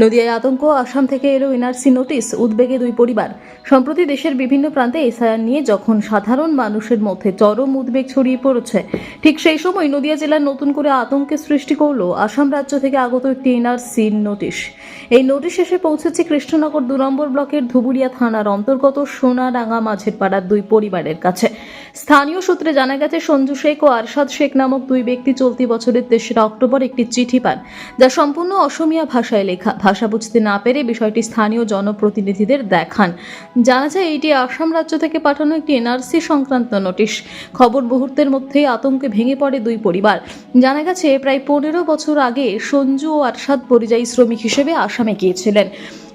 নদিয়ায় আতঙ্ক, আসাম থেকে এলো এনআরসি নোটিশ, উদ্বেগে দুই পরিবার। সম্প্রতি দেশের বিভিন্ন প্রান্তে এসআইআর নিয়ে যখন সাধারণ মানুষের মধ্যে চরম উদ্বেগ ছড়িয়ে পড়েছে, ঠিক সেই সময় নদিয়া জেলার নতুন করে আতঙ্কের সৃষ্টি করল আসাম রাজ্য থেকে আগত একটি এনআরসি নোটিশ। এই নোটিশ এসে পৌঁছেছে কৃষ্ণনগর দু নম্বর ব্লকের ধুবুলিয়া থানার অন্তর্গত সোনাডাঙ্গা মাঝের পাড়ার দুই পরিবারের কাছে। স্থানীয় সূত্রে জানা গেছে, সঞ্জু শেখ ও আরশাদ শেখ নামক দুই ব্যক্তি চলতি বছরের তেসরা অক্টোবর একটি চিঠি পান, যা সম্পূর্ণ অসমীয়া ভাষায় লেখা। ভাষা বুঝতে না পেরে বিষয়টি স্থানীয় জনপ্রতিনিধিদের দেখান। জানা যায়, এটি আসাম রাজ্য থেকে পাঠানো একটি এনআরসি সংক্রান্ত নোটিশ। খবর মুহূর্তের মধ্যেই আতঙ্কে ভেঙে পড়ে দুই পরিবার। জানা গেছে, প্রায় পনেরো বছর আগে সঞ্জু ও আরশাদ পরিযায়ী শ্রমিক হিসেবে আসামে গিয়েছিলেন।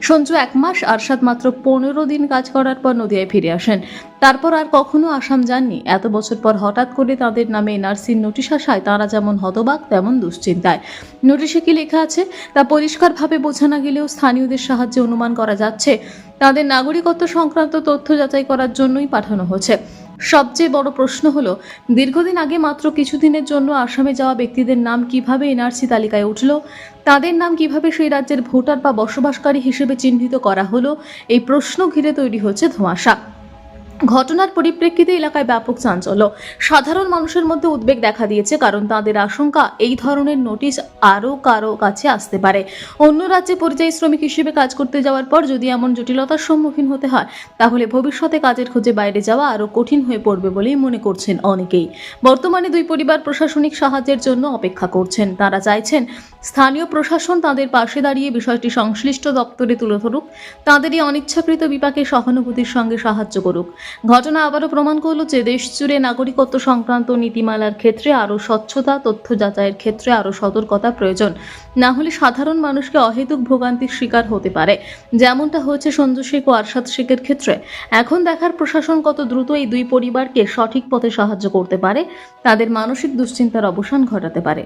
সঞ্জু এক মাস আরশাদ মাত্র পনেরো দিন কাজ করার পর নদিয়ায় ফিরে আসেন। তারপর আর কখনো আসাম যাননি। এত বছর পর হঠাৎ করে তাদের নামে এনআরসির নোটিশ আসায় তারা যেমন হতবাক, তেমন দুশ্চিন্তায়। নোটিশে কি লেখা আছে? তা পরিষ্কারভাবে বোঝা না গেলেও স্থানীয়দের সাহায্যে অনুমান করা যাচ্ছে, তাদের নাগরিকত্ব সংক্রান্ত তথ্য যাচাই করার জন্যই পাঠানো হয়েছে সবচেয়ে বড় প্রশ্ন হলো, দীর্ঘদিন আগে মাত্র কিছুদিনের জন্য আসামে যাওয়া ব্যক্তিদের নাম কীভাবে এনআরসি তালিকায় উঠল, তাদের নাম কীভাবে সেই রাজ্যের ভোটার বা বসবাসকারী হিসেবে চিহ্নিত করা হলো, এই প্রশ্ন ঘিরে তৈরি হচ্ছে ধোঁয়াশা। ঘটনার পরিপ্রেক্ষিতে এলাকায় ব্যাপক চাঞ্চল্য। সাধারণ মানুষের মধ্যে উদ্বেগ দেখা দিয়েছে, কারণ তাদের আশঙ্কা এই ধরনের নোটিশ আরও কারও কাছে আসতে পারে। অন্য রাজ্যে পরিযায়ী শ্রমিক হিসেবে কাজ করতে যাওয়ার পর যদি এমন জটিলতার সম্মুখীন হতে হয়, তাহলে ভবিষ্যতে কাজের খোঁজে বাইরে যাওয়া আরও কঠিন হয়ে পড়বে বলেই মনে করছেন অনেকেই। বর্তমানে দুই পরিবার প্রশাসনিক সাহায্যের জন্য অপেক্ষা করছেন। তারা চাইছেন স্থানীয় প্রশাসন তাদের পাশে দাঁড়িয়ে বিষয়টি সংশ্লিষ্ট দপ্তরে তুলে ধরুক তাদের এই অনিচ্ছাকৃত বিপাকে সহানুভূতির সঙ্গে সাহায্য করুক। ঘটনা আবারও প্রমাণ করল যে দেশ জুড়ে নাগরিকত্ব সংক্রান্ত নীতিমালার ক্ষেত্রে আরও স্বচ্ছতা, তথ্য যাচাইয়ের ক্ষেত্রে আরও সতর্কতা প্রয়োজন। না হলে সাধারণ মানুষকে অহেতুক ভোগান্তির শিকার হতে পারে। যেমনটা হয়েছে সঞ্জু শেখ ও আরশাদ শেখের ক্ষেত্রে। এখন দেখার প্রশাসন কত দ্রুত এই দুই পরিবারকে সঠিক পথে সাহায্য করতে পারে, তাদের মানসিক দুশ্চিন্তার অবসান ঘটাতে পারে।